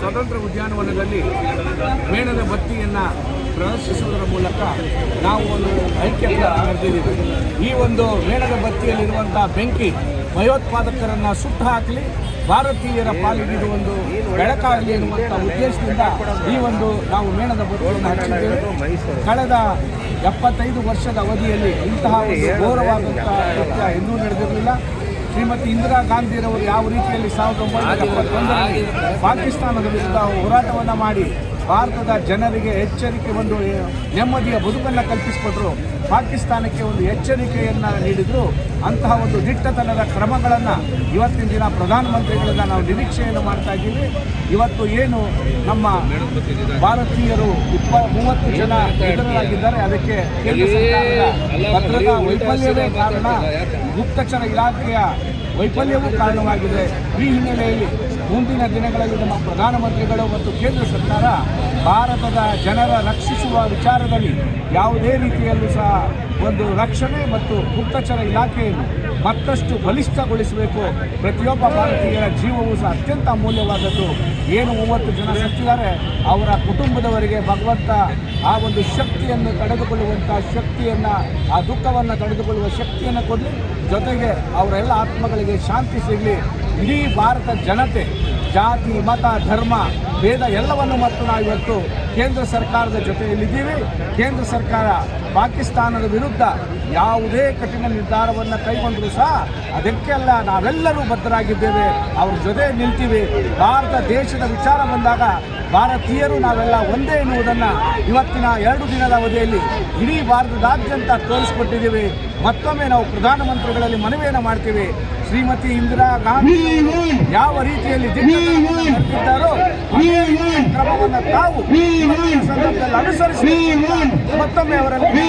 ಸ್ವತಂತ್ರ ಉದ್ಯಾನವನದಲ್ಲಿ ಮೇಣದ ಬತ್ತಿಯನ್ನು ಪ್ರದರ್ಶಿಸುವುದರ ಮೂಲಕ ನಾವು ಒಂದು ಐಕ್ಯತೆ ನಡೆದಿದ್ದೀವಿ ಈ ಒಂದು ಮೇಣದ ಬತ್ತಿಯಲ್ಲಿರುವಂಥ ಬೆಂಕಿ ಭಯೋತ್ಪಾದಕರನ್ನು ಸುಟ್ಟು ಹಾಕಲಿ, ಭಾರತೀಯರ ಪಾಲಿಗೆ ಒಂದು ಬೆಳಕಾಗಲಿ ಎನ್ನುವಂಥ ಉದ್ದೇಶದಿಂದ ಈ ಒಂದು ನಾವು ಮೇಣದ ಬತ್ತಿಯನ್ನು ಹಚ್ಚಿದ್ದೇವೆ. ಕಳೆದ ಎಪ್ಪತ್ತೈದು ವರ್ಷದ ಅವಧಿಯಲ್ಲಿ ಇಂತಹ ಒಂದು ಘೋರವಾದಂತಹ ಕೃತ್ಯ ಎಂದೂ ನಡೆದಿರಲಿಲ್ಲ. ಶ್ರೀಮತಿ ಇಂದಿರಾ ಗಾಂಧಿರವರು ಯಾವ ರೀತಿಯಲ್ಲಿ ಸಾವಿರದ ಒಂಬೈನೂರ ಪಾಕಿಸ್ತಾನದ ವಿರುದ್ಧ ಹೋರಾಟವನ್ನು ಮಾಡಿ ಭಾರತದ ಜನರಿಗೆ ಎಚ್ಚರಿಕೆ ಒಂದು ನೆಮ್ಮದಿಯ ಬದುಕನ್ನು ಕಲ್ಪಿಸಿಕೊಟ್ರು. ಪಾಕಿಸ್ತಾನಕ್ಕೆ ಒಂದು ಎಚ್ಚರಿಕೆಯನ್ನು ನೀಡಿದ್ರು. ಅಂತಹ ಒಂದು ದಿಟ್ಟತನದ ಕ್ರಮಗಳನ್ನು ಇವತ್ತಿನ ದಿನ ಪ್ರಧಾನಮಂತ್ರಿಗಳಿಂದ ನಾವು ನಿರೀಕ್ಷೆಯನ್ನು ಮಾಡ್ತಾ ಇದ್ದೀವಿ. ಇವತ್ತು ಏನು ನಮ್ಮ ಭಾರತೀಯರು ಇಪ್ಪ ಮೂವತ್ತು ಜನ ನಿಧನರಾಗಿದ್ದಾರೆ. ಅದಕ್ಕೆ ಕೇಂದ್ರ ಸರ್ಕಾರದ ಭದ್ರತಾ ವೈಫಲ್ಯವೇ ಕಾರಣ. ಗುಪ್ತಚರ ಇಲಾಖೆಯ ವೈಫಲ್ಯವೂ ಕಾರಣವಾಗಿದೆ. ಈ ಹಿನ್ನೆಲೆಯಲ್ಲಿ ಮುಂದಿನ ದಿನಗಳಲ್ಲಿ ನಮ್ಮ ಪ್ರಧಾನಮಂತ್ರಿಗಳು ಮತ್ತು ಕೇಂದ್ರ ಸರ್ಕಾರ ಭಾರತದ ಜನರ ರಕ್ಷಿಸುವ ವಿಚಾರದಲ್ಲಿ ಯಾವುದೇ ರೀತಿಯಲ್ಲೂ ಸಹ ಒಂದು ರಕ್ಷಣೆ ಮತ್ತು ಗುಪ್ತಚರ ಇಲಾಖೆಯನ್ನು ಮತ್ತಷ್ಟು ಬಲಿಷ್ಠಗೊಳಿಸಬೇಕು. ಪ್ರತಿಯೊಬ್ಬ ಭಾರತೀಯರ ಜೀವವು ಸಹ ಅತ್ಯಂತ ಅಮೂಲ್ಯವಾದದ್ದು. ಏನು ಮೂವತ್ತು ಜನ ಸತ್ತಿದ್ದಾರೆ, ಅವರ ಕುಟುಂಬದವರಿಗೆ ಭಗವಂತ ಆ ಒಂದು ಶಕ್ತಿಯನ್ನು ತಡೆದುಕೊಳ್ಳುವಂಥ ಶಕ್ತಿಯನ್ನು, ಆ ದುಃಖವನ್ನು ತಡೆದುಕೊಳ್ಳುವ ಶಕ್ತಿಯನ್ನು ಕೊಡಲಿ. ಜೊತೆಗೆ ಅವರೆಲ್ಲ ಆತ್ಮಗಳಿಗೆ ಶಾಂತಿ ಸಿಗಲಿ. ಇಡೀ ಭಾರತ ಜನತೆ ಜಾತಿ, ಮತ, ಧರ್ಮ, ಭೇದ ಎಲ್ಲವನ್ನು ಮತ್ತು ನಾವು ಇವತ್ತು ಕೇಂದ್ರ ಸರ್ಕಾರದ ಜೊತೆಯಲ್ಲಿದ್ದೀವಿ. ಕೇಂದ್ರ ಸರ್ಕಾರ ಪಾಕಿಸ್ತಾನದ ವಿರುದ್ಧ ಯಾವುದೇ ಕಠಿಣ ನಿರ್ಧಾರವನ್ನು ಕೈಗೊಂಡರೂ ಸಹ ಅದಕ್ಕೆಲ್ಲ ನಾವೆಲ್ಲರೂ ಬದ್ಧರಾಗಿದ್ದೇವೆ. ಅವ್ರ ಜೊತೆ ನಿಲ್ತೀವಿ. ಭಾರತ ದೇಶದ ವಿಚಾರ ಬಂದಾಗ ಭಾರತೀಯರು ನಾವೆಲ್ಲ ಒಂದೇ ಎನ್ನುವುದನ್ನು ಇವತ್ತಿನ ಎರಡು ದಿನದ ಅವಧಿಯಲ್ಲಿ ಇಡೀ ಭಾರತದಾದ್ಯಂತ ತೋರಿಸ್ಕೊಟ್ಟಿದ್ದೀವಿ. ಮತ್ತೊಮ್ಮೆ ನಾವು ಪ್ರಧಾನಮಂತ್ರಿಗಳಲ್ಲಿ ಮನವಿಯನ್ನು ಮಾಡ್ತೀವಿ. ಶ್ರೀಮತಿ ಇಂದಿರಾ ಗಾಂಧಿ ಯಾವ ರೀತಿಯಲ್ಲಿ ನಡೆದಿದ್ದಾರೋ ಕ್ರಮವನ್ನು ತಾವು ಅನುಸರಿಸಿ ಮತ್ತೊಮ್ಮೆ ಅವರಲ್ಲಿ.